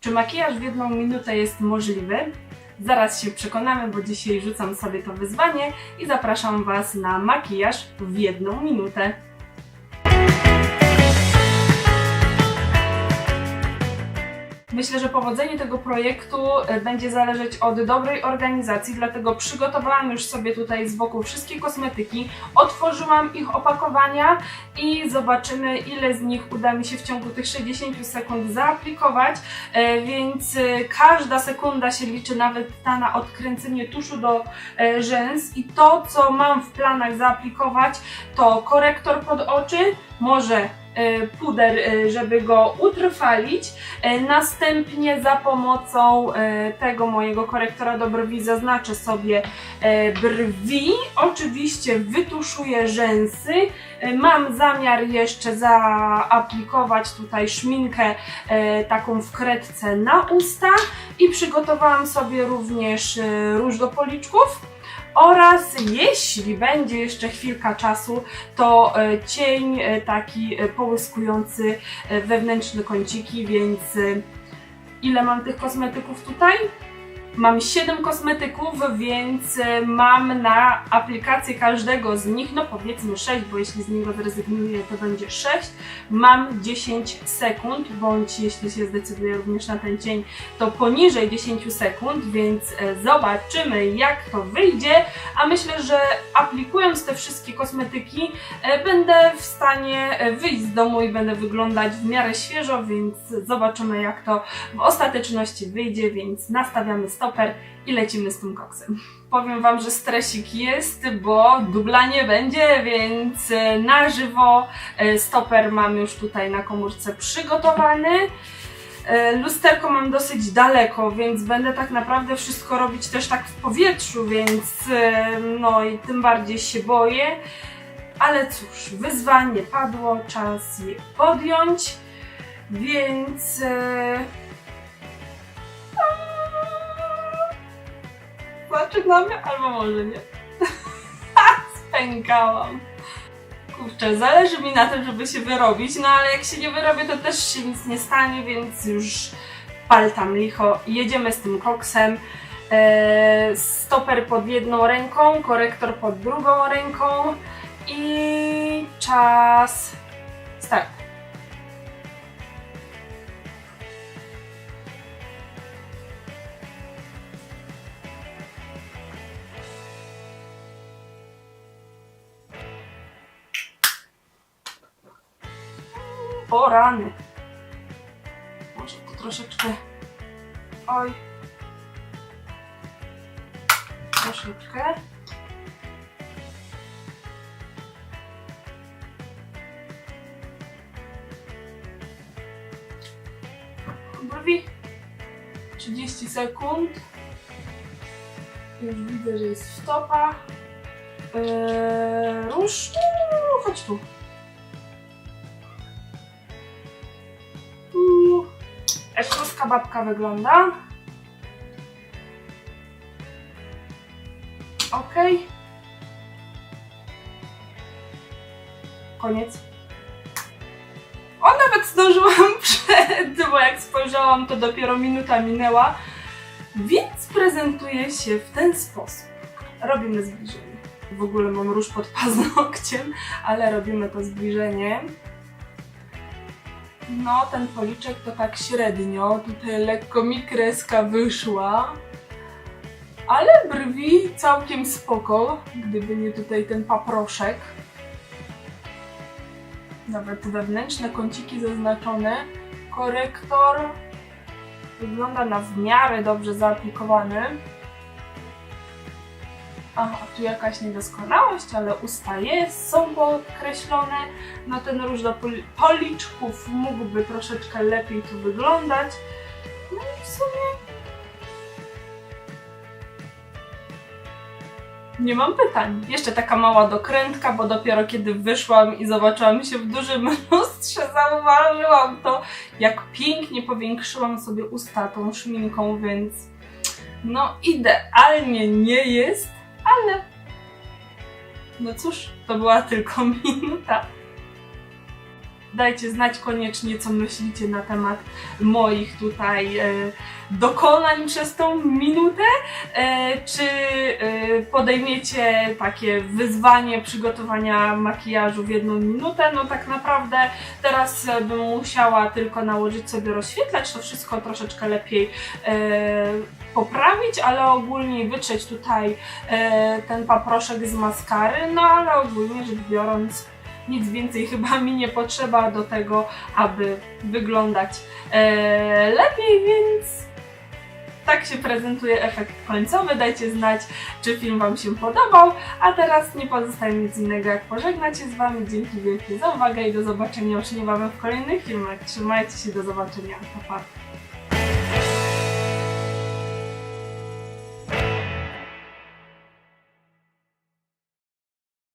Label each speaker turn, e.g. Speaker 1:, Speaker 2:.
Speaker 1: Czy makijaż w jedną minutę jest możliwy? Zaraz się przekonamy, bo dzisiaj rzucam sobie to wyzwanie i zapraszam Was na makijaż w jedną minutę. Myślę, że powodzenie tego projektu e, będzie zależeć od dobrej organizacji, dlatego przygotowałam już sobie tutaj z boku wszystkie kosmetyki, otworzyłam ich opakowania i zobaczymy, ile z nich uda mi się w ciągu tych 60 sekund zaaplikować, E, więc e, każda sekunda się liczy, nawet ta na odkręcenie tuszu do rzęs. I to, co mam w planach zaaplikować, to korektor pod oczy, może puder, e, żeby go utrwalić. E, Następnie za pomocą e, tego mojego korektora do brwi zaznaczę sobie e, brwi. Oczywiście wytuszuję rzęsy. E, Mam zamiar jeszcze zaaplikować tutaj szminkę e, taką w kredce na usta i przygotowałam sobie również e, róż do policzków. Oraz jeśli będzie jeszcze chwilka czasu, to e, cień e, taki e, połyskujący wewnętrzne kąciki, więc ile mam tych kosmetyków tutaj? Mam 7 kosmetyków, więc e, mam na aplikację każdego z nich, no powiedzmy 6, bo jeśli z niego zrezygnuję, to będzie 6. Mam 10 sekund, bądź jeśli się zdecyduję również na ten cień, to poniżej 10 sekund, więc e, zobaczymy jak to wyjdzie. A myślę, że aplikując te wszystkie kosmetyki, e, będę w stanie wyjść z domu i będę wyglądać w miarę świeżo, więc zobaczymy jak to w ostateczności wyjdzie, więc nastawiamy stoper i lecimy z tym koksem. Powiem Wam, że stresik jest, bo dubla nie będzie, więc na żywo e, stoper mam już tutaj na komórce przygotowany. E, Lusterko mam dosyć daleko, więc będę tak naprawdę wszystko robić też tak w powietrzu, więc e, no i tym bardziej się boję. Ale cóż, wyzwanie padło, czas je podjąć, więc. E, Zaczynamy, albo może nie. Spękałam. Kurczę, zależy mi na tym, żeby się wyrobić, no ale jak się nie wyrobię, to też się nic nie stanie, więc już pal tam licho. Jedziemy z tym koksem. Eee, stoper pod jedną ręką, korektor pod drugą ręką i czas start. O rany. Może to troszeczkę. Oj. Troszeczkę. Brwi. 30 sekund. Już widzę, że jest stopa. Eee, róż. Chodź tu. Tu. Babka wygląda. Ok. Koniec. O, nawet zdążyłam przed, bo jak spojrzałam, to dopiero minuta minęła. Więc prezentuje się w ten sposób. Robimy zbliżenie. W ogóle mam róż pod paznokciem, ale robimy to zbliżenie. No, ten policzek to tak średnio. Tutaj lekko mi kreska wyszła. Ale brwi całkiem spoko, gdyby nie tutaj ten paproszek. Nawet wewnętrzne kąciki zaznaczone. Korektor wygląda na w miarę dobrze zaaplikowany. Aha, tu jakaś niedoskonałość, ale usta jest, są podkreślone. No ten róż do poli- policzków mógłby troszeczkę lepiej tu wyglądać. No i w sumie nie mam pytań. Jeszcze taka mała dokrętka, bo dopiero kiedy wyszłam i zobaczyłam się w dużym lustrze, zauważyłam to, jak pięknie powiększyłam sobie usta tą szminką, więc no idealnie nie jest, no cóż, to była tylko minuta. Dajcie znać koniecznie, co myślicie na temat moich tutaj e, dokonań przez tą minutę. E, czy e, podejmiecie takie wyzwanie przygotowania makijażu w jedną minutę? No tak naprawdę teraz bym musiała tylko nałożyć sobie rozświetlacz, to wszystko troszeczkę lepiej e, poprawić, ale ogólnie wytrzeć tutaj e, ten paproszek z maskary, no ale ogólnie rzecz biorąc nic więcej chyba mi nie potrzeba do tego, aby wyglądać e, lepiej, więc tak się prezentuje efekt końcowy. Dajcie znać, czy film Wam się podobał. A teraz nie pozostaje nic innego, jak pożegnać się z Wami. Dzięki wielkie za uwagę i do zobaczenia już niebawem w kolejnych filmach. Trzymajcie się, do zobaczenia. Pa, pa.